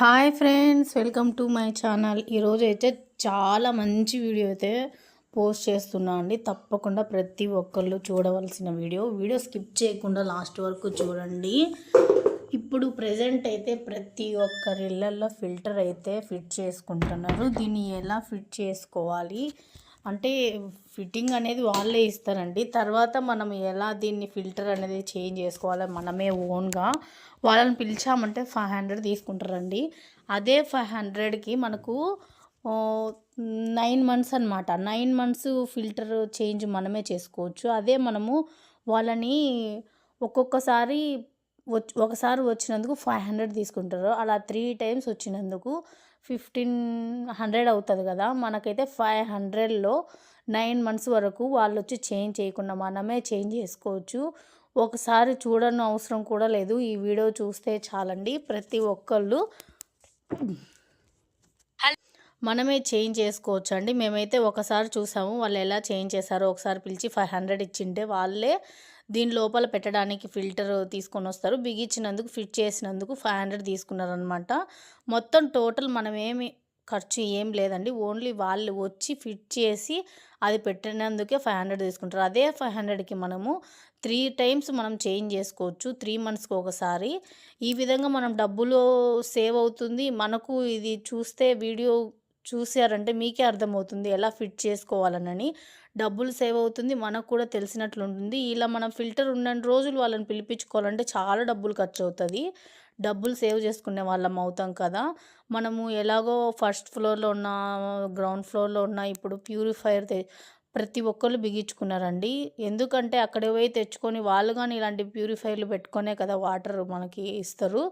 Hi friends welcome to my channel. ఈరోజు అయితే చాలా మంచి వీడియో అయితే పోస్ట్ చేస్తున్నా అండి. తప్పకుండా ప్రతి ఒక్కళ్ళు చూడవలసిన వీడియో. వీడియో స్కిప్ చేయకుండా లాస్ట్ వరకు చూడండి. ఇప్పుడు ప్రజెంట్ అయితే ప్రతి ఒక్కరి ఇళ్ళల్లో ఫిల్టర్ అయితే ఫిట్ చేసుకుంటున్నారు. దీన్ని ఎలా ఫిట్ చేసుకోవాలి? అంటే ఫిట్టింగ్ అనేది వాళ్ళే ఇస్తారండి. తర్వాత మనం ఎలా దీన్ని ఫిల్టర్ అనేది చేంజ్ చేసుకోవాలి మనమే ఓన్గా వాళ్ళని పిలిచామంటే ఫైవ్ హండ్రెడ్ తీసుకుంటారండి. అదే ఫైవ్ హండ్రెడ్కి మనకు నైన్ మంత్స్ అనమాట నైన్ మంత్స్ ఫిల్టర్ చేంజ్ మనమే చేసుకోవచ్చు. అదే మనము వాళ్ళని ఒక్కొక్కసారి వచ్చి ఒకసారి వచ్చినందుకు ఫైవ్ హండ్రెడ్ తీసుకుంటారు. అలా త్రీ టైమ్స్ వచ్చినందుకు ఫిఫ్టీన్ హండ్రెడ్ అవుతుంది కదా. మనకైతే ఫైవ్ హండ్రెడ్లో నైన్ మంత్స్ వరకు వాళ్ళు వచ్చి చేంజ్ చేయకుండా మనమే చేంజ్ చేసుకోవచ్చు. ఒకసారి చూడని అవసరం కూడా లేదు. ఈ వీడియో చూస్తే చాలండి. ప్రతి ఒక్కళ్ళు మనమే చేంజ్ చేసుకోవచ్చు అండి మేమైతే ఒకసారి చూసాము వాళ్ళు ఎలా చేంజ్ చేశారో ఒకసారి పిలిచి ఫైవ్ హండ్రెడ్ ఇచ్చింటే వాళ్ళే దీని లోపల పెట్టడానికి ఫిల్టర్ తీసుకొని వస్తారు. బిగించినందుకు ఫిట్ చేసినందుకు ఫైవ్ హండ్రెడ్ తీసుకున్నారనమాట మొత్తం టోటల్ మనం ఏమి ఖర్చు ఏం లేదండి. ఓన్లీ వాళ్ళు వచ్చి ఫిట్ చేసి అది పెట్టినందుకే ఫైవ్ హండ్రెడ్ తీసుకుంటారు. అదే ఫైవ్ హండ్రెడ్కి మనము త్రీ టైమ్స్ మనం చేంజ్ చేసుకోవచ్చు. త్రీ మంత్స్కి ఒకసారి. ఈ విధంగా మనం డబ్బులు సేవ్ అవుతుంది. మనకు ఇది చూస్తే వీడియో చూసారంటే మీకే అర్థమవుతుంది ఎలా ఫిట్ చేసుకోవాలనని. డబ్బులు సేవ్ అవుతుంది మనకు కూడా తెలిసినట్లు ఉంటుంది. ఇలా మనం ఫిల్టర్ ఉన్న రోజులు వాళ్ళని పిలిపించుకోవాలంటే చాలా డబ్బులు ఖర్చు అవుతుంది డబ్బులు సేవ్ చేసుకునే వాళ్ళం అవుతాం కదా. మనము ఎలాగో ఫస్ట్ ఫ్లోర్లో ఉన్న గ్రౌండ్ ఫ్లోర్లో ఉన్న ఇప్పుడు ప్యూరిఫైయర్ ప్రతి ఒక్కళ్ళు బిగించుకున్నారండి. ఎందుకంటే అక్కడ పోయి తెచ్చుకొని వాళ్ళు కానీ ఇలాంటి ప్యూరిఫైర్లు పెట్టుకొనే కదా వాటర్ మనకి ఇస్తారు.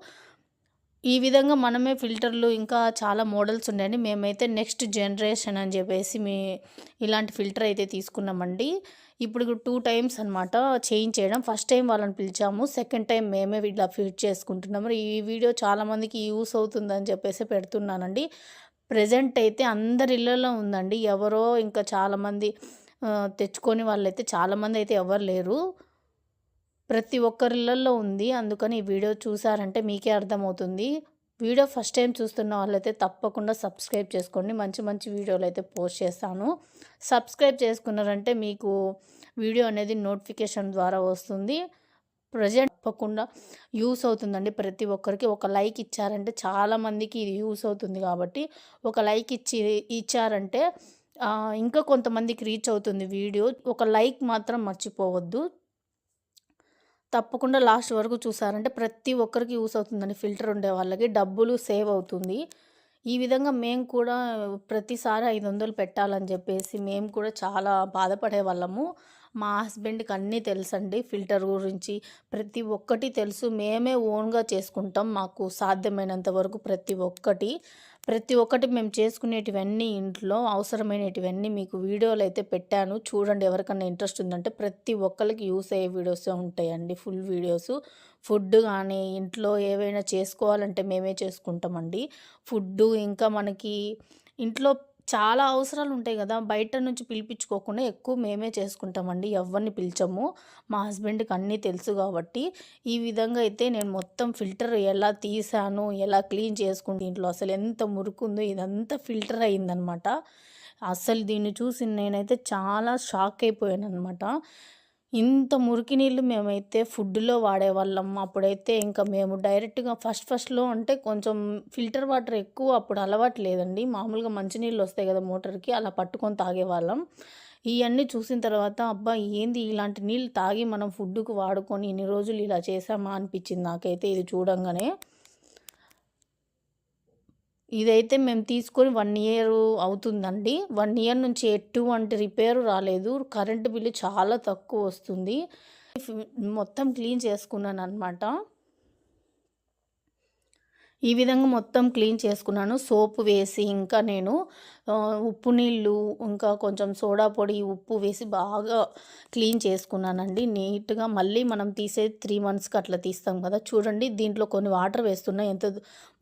ఈ విధంగా మనమే ఫిల్టర్లు ఇంకా చాలా మోడల్స్ ఉన్నాయండి మేమైతే నెక్స్ట్ జనరేషన్ అని చెప్పేసి మీ ఇలాంటి ఫిల్టర్ అయితే తీసుకున్నామండి. ఇప్పుడు టూ టైమ్స్ అనమాట చేంజ్ చేయడం. ఫస్ట్ టైం వాళ్ళని పిలిచాము. సెకండ్ టైం మేమే ఇలా ఫిట్ చేసుకుంటున్నాము. ఈ వీడియో చాలామందికి యూస్ అవుతుందని చెప్పేసి పెడుతున్నానండి. ప్రజెంట్ అయితే అందరి ఇళ్ళలో ఉందండి. ఎవరో ఇంకా చాలామంది తెచ్చుకొని వాళ్ళైతే చాలామంది అయితే ఎవరు లేరు. ప్రతి ఒక్కరిళ్ళల్లో ఉంది. అందుకని ఈ వీడియో చూసారంటే మీకే అర్థమవుతుంది. వీడియో ఫస్ట్ టైం చూస్తున్న వాళ్ళైతే తప్పకుండా సబ్స్క్రైబ్ చేసుకోండి. మంచి మంచి వీడియోలు అయితే పోస్ట్ చేస్తాను. సబ్స్క్రైబ్ చేసుకున్నారంటే మీకు వీడియో అనేది నోటిఫికేషన్ ద్వారా వస్తుంది. ప్రజెంట్ తప్పకుండా యూస్ అవుతుందండి ప్రతి ఒక్కరికి. ఒక లైక్ ఇచ్చారంటే చాలామందికి ఇది యూస్ అవుతుంది కాబట్టి ఒక లైక్ ఇచ్చి ఇచ్చారంటే ఇంకా కొంతమందికి రీచ్ అవుతుంది వీడియో. ఒక లైక్ మాత్రం మర్చిపోవద్దు. తప్పకుండా లాస్ట్ వరకు చూసారంటే ప్రతి ఒక్కరికి యూస్ అవుతుందండి. ఫిల్టర్ ఉండే వాళ్ళకి డబ్బులు సేవ్ అవుతుంది. ఈ విధంగా మేము కూడా ప్రతిసారి ఐదు వందలు పెట్టాలని చెప్పేసి మేము కూడా చాలా బాధపడే వాళ్ళము. మా హస్బెండ్కి అన్నీ తెలుసండి ఫిల్టర్ గురించి. ప్రతి ఒక్కటి తెలుసు. మేమే ఓన్గా చేసుకుంటాం. మాకు సాధ్యమైనంత వరకు ప్రతి ఒక్కటి. ప్రతి ఒక్కటి మేము చేసుకునేటివన్నీ ఇంట్లో అవసరమైనటివన్నీ మీకు వీడియోలు అయితే పెట్టాను. చూడండి ఎవరికన్నా ఇంట్రెస్ట్ ఉందంటే ప్రతి ఒక్కరికి యూస్ అయ్యే వీడియోస్ ఉంటాయండి. Full videos. ఫుడ్ కానీ ఇంట్లో ఏవైనా చేసుకోవాలంటే మేమే చేసుకుంటామండి. ఫుడ్డు ఇంకా మనకి ఇంట్లో చాలా అవసరాలు ఉంటాయి కదా! బయట నుంచి పిలిపించుకోకుండా ఎక్కువ మేమే చేసుకుంటామండి. ఎవరిని పిలిచము. మా హస్బెండ్కి అన్నీ తెలుసు కాబట్టి ఈ విధంగా అయితే నేను మొత్తం ఫిల్టర్ ఎలా తీసాను ఎలా క్లీన్ చేసుకుంటే దీంట్లో అసలు ఎంత మురుకుందో ఇదంతా ఫిల్టర్ అయిందనమాట. అసలు దీన్ని చూసి నేనైతే చాలా షాక్ అయిపోయాను అనమాట ఇంత మురికి నీళ్ళు మేమైతే ఫుడ్లో వాడేవాళ్ళం. అప్పుడైతే ఇంకా మేము డైరెక్ట్గా ఫస్ట్ ఫస్ట్లో అంటే కొంచెం ఫిల్టర్ వాటర్ ఎక్కువ అప్పుడు అలవాటు లేదండి. మామూలుగా మంచినీళ్ళు వస్తాయి కదా మోటార్కి అలా పట్టుకొని తాగేవాళ్ళం. ఇవన్నీ చూసిన తర్వాత అబ్బా ఏంది ఇలాంటి నీళ్ళు తాగి మనం ఫుడ్కు వాడుకొని ఇన్ని రోజులు ఇలా చేసామా అనిపించింది నాకైతే ఇది చూడంగానే. ఇదైతే మేము తీసుకొని వన్ ఇయర్ అవుతుందండి. వన్ ఇయర్ నుంచి ఎటువంటి రిపేర్ రాలేదు. కరెంటు బిల్లు చాలా తక్కువ వస్తుంది. మొత్తం క్లీన్ చేసుకున్నాను అనమాట ఈ విధంగా మొత్తం క్లీన్ చేసుకున్నాను. సోపు వేసి ఇంకా నేను ఉప్పు నీళ్ళు ఇంకా కొంచెం సోడా పొడి ఉప్పు వేసి బాగా క్లీన్ చేసుకున్నానండి. నీట్గా మళ్ళీ మనం తీసే త్రీ మంత్స్కి అట్లా తీస్తాం కదా. చూడండి దీంట్లో కొన్ని వాటర్ వేస్తున్నా ఎంత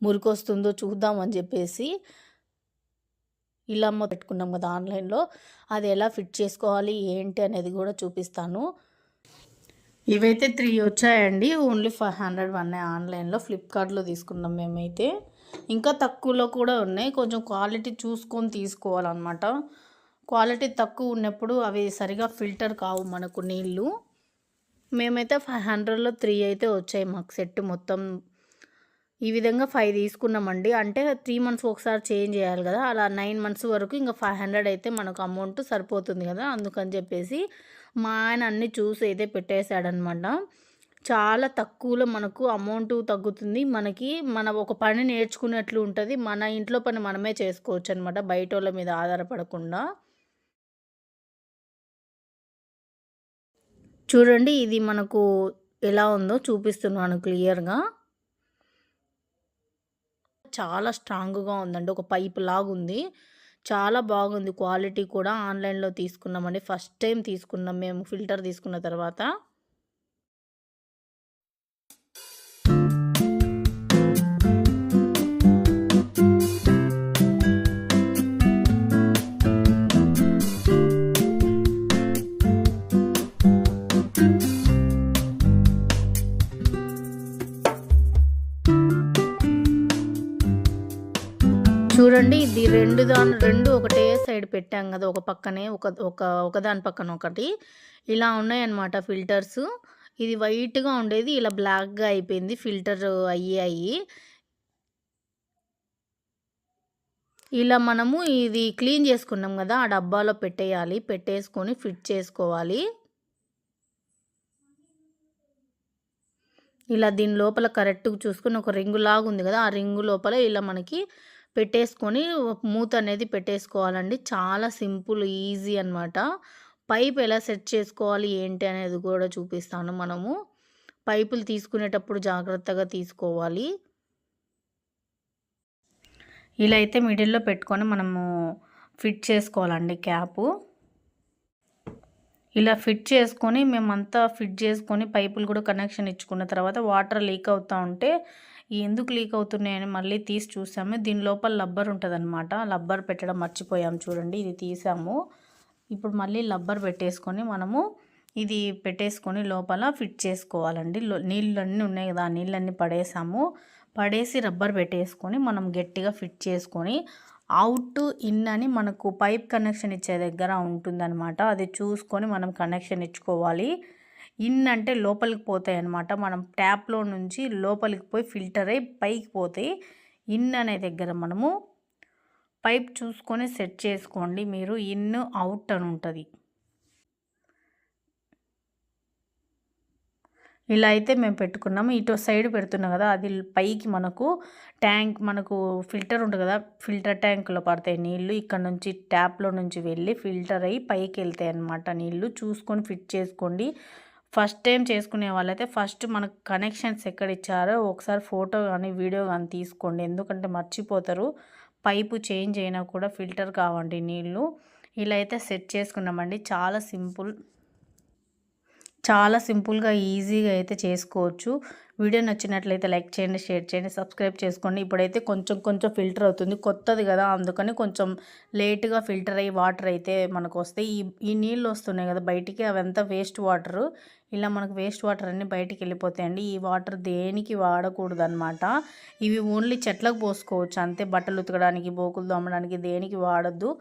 మురికి వస్తుందో చూద్దామని చెప్పేసి ఇలా పెట్టుకున్నాం కదా ఆన్లైన్లో. అది ఎలా ఫిట్ చేసుకోవాలి ఏంటి అనేది కూడా చూపిస్తాను. ఇవైతే త్రీ వచ్చాయండి. ఓన్లీ ఫైవ్ హండ్రెడ్ ఉన్నాయి ఆన్లైన్లో. ఫ్లిప్కార్ట్లో తీసుకున్నాం మేమైతే. ఇంకా తక్కువలో కూడా ఉన్నాయి. కొంచెం క్వాలిటీ చూసుకొని తీసుకోవాలన్నమాట. క్వాలిటీ తక్కువ ఉన్నప్పుడు అవి సరిగా ఫిల్టర్ కావు మనకు నీళ్ళు. మేమైతే ఫైవ్ హండ్రెడ్లో త్రీ అయితే వచ్చాయి మాకు సెట్ మొత్తం. ఈ విధంగా ఫైవ్ తీసుకున్నామండి. అంటే త్రీ మంత్స్ ఒకసారి చేంజ్ చేయాలి కదా. అలా నైన్ మంత్స్ వరకు ఇంకా ఫైవ్ హండ్రెడ్ అయితే మనకు అమౌంట్ సరిపోతుంది కదా. అందుకని చెప్పేసి మా ఆయన అన్నీ చూసి అయితే పెట్టేశాడనమాట చాలా తక్కువలో మనకు అమౌంట్ తగ్గుతుంది. మనకి మన ఒక పని నేర్చుకున్నట్లు ఉంటుంది. మన ఇంట్లో పని మనమే చేసుకోవచ్చు అనమాట బయట వాళ్ళ మీద ఆధారపడకుండా. చూడండి ఇది మనకు ఎలా ఉందో చూపిస్తున్నాను క్లియర్గా. చాలా స్ట్రాంగ్గా ఉందండి. ఒక పైప్ లాగుంది. చాలా బాగుంది క్వాలిటీ కూడా ఆన్లైన్లో తీసుకున్నామండి. ఫస్ట్ టైం తీసుకున్నాం మేము ఫిల్టర్ తీసుకున్న తర్వాత. రెండు దాని రెండు ఒకటే సైడ్ పెట్టాం కదా ఒక పక్కనే ఒక ఒక ఒకదాని పక్కన ఒకటి. ఇలా ఉన్నాయన్నమాట ఫిల్టర్స్. ఇది వైట్గా ఉండేది ఇలా బ్లాక్గా అయిపోయింది ఫిల్టర్ అయ్యాయి ఇలా మనము ఇది క్లీన్ చేసుకున్నాం కదా ఆ డబ్బాలో పెట్టేయాలి పెట్టేసుకొని ఫిట్ చేసుకోవాలి. ఇలా దీని లోపల కరెక్ట్గా చూసుకుని ఒక రింగు లాగా ఉంది కదా ఆ రింగు లోపల ఇలా మనకి పెట్టేసుకొని మూత అనేది పెట్టేసుకోవాలండి. చాలా సింపుల్ ఈజీ అనమాట పైప్ ఎలా సెట్ చేసుకోవాలి ఏంటి అనేది కూడా చూపిస్తాను మనము. పైపులు తీసుకునేటప్పుడు జాగ్రత్తగా తీసుకోవాలి. ఇలా అయితే మిడిల్లో పెట్టుకొని మనము ఫిట్ చేసుకోవాలండి క్యాపు. ఇలా ఫిట్ చేసుకొని మేమంతా ఫిట్ చేసుకొని పైపులు కూడా కనెక్షన్ ఇచ్చుకున్న తర్వాత వాటర్ లీక్ అవుతూ ఉంటే ఎందుకు లీక్ అవుతున్నాయని మళ్ళీ తీసి చూసాము. దీని లోపల లబ్బర్ ఉంటుందన్నమాట. లబ్బర్ పెట్టడం మర్చిపోయాం చూడండి. ఇది తీసాము. ఇప్పుడు మళ్ళీ లబ్బర్ పెట్టేసుకొని మనము ఇది పెట్టేసుకొని లోపల ఫిట్ చేసుకోవాలండి. నీళ్ళు అన్నీ ఉన్నాయి కదా ఆ నీళ్ళన్నీ పడేసాము. పడేసి రబ్బర్ పెట్టేసుకొని మనం గట్టిగా ఫిట్ చేసుకొని అవుట్ ఇన్ అని మనకు పైప్ కనెక్షన్ ఇచ్చే దగ్గర ఉంటుందన్నమాట. అది చూసుకొని మనం కనెక్షన్ ఇచ్చుకోవాలి. ఇన్ అంటే లోపలికి పోతాయి అనమాట మనం ట్యాప్లో నుంచి లోపలికి పోయి ఫిల్టర్ అయి పైకి పోతాయి. ఇన్ అనే దగ్గర మనము పైప్ చూసుకొని సెట్ చేసుకోండి. మీరు ఇన్ అవుట్ అని ఉంటుంది. ఇలా అయితే మేము పెట్టుకున్నాము. ఇటు సైడ్ పెడుతున్నాం కదా అది పైకి మనకు ట్యాంక్ మనకు ఫిల్టర్ ఉంటుంది కదా ఫిల్టర్ ట్యాంక్లో పడతాయి నీళ్ళు. ఇక్కడ నుంచి ట్యాప్లో నుంచి వెళ్ళి ఫిల్టర్ అయ్యి పైకి వెళ్తాయి అన్నమాట నీళ్ళు. చూసుకొని ఫిట్ చేసుకోండి. ఫస్ట్ టైం చేసుకునే వాళ్ళైతే ఫస్ట్ మనకు కనెక్షన్స్ ఎక్కడ ఇచ్చారో ఒకసారి ఫోటో కానీ వీడియో కానీ తీసుకోండి. ఎందుకంటే మర్చిపోతారు. పైపు చేంజ్ అయినా కూడా ఫిల్టర్ కావండి నీళ్ళు. ఇలా అయితే సెట్ చేసుకున్నామండి. చాలా సింపుల్. చాలా సింపుల్గా ఈజీగా అయితే చేసుకోవచ్చు. వీడియో నచ్చినట్లయితే లైక్ చేయండి షేర్ చేయండి సబ్స్క్రైబ్ చేసుకోండి. ఇప్పుడైతే కొంచెం కొంచెం ఫిల్టర్ అవుతుంది. కొత్తది కదా అందుకని కొంచెం లేట్గా ఫిల్టర్ అయ్యి వాటర్ అయితే మనకు వస్తాయి. ఈ ఈ నీళ్ళు వస్తున్నాయి కదా బయటికి అవంతా వేస్ట్ వాటరు. ఇలా మనకు వేస్ట్ వాటర్ అన్నీ బయటికి వెళ్ళిపోతాయండి. ఈ వాటర్ దేనికి వాడకూడదు అనమాట ఇవి ఓన్లీ చెట్లకు పోసుకోవచ్చు. అంతే బట్టలు ఉతకడానికి బోకులు దోమడానికి దేనికి వాడద్దు.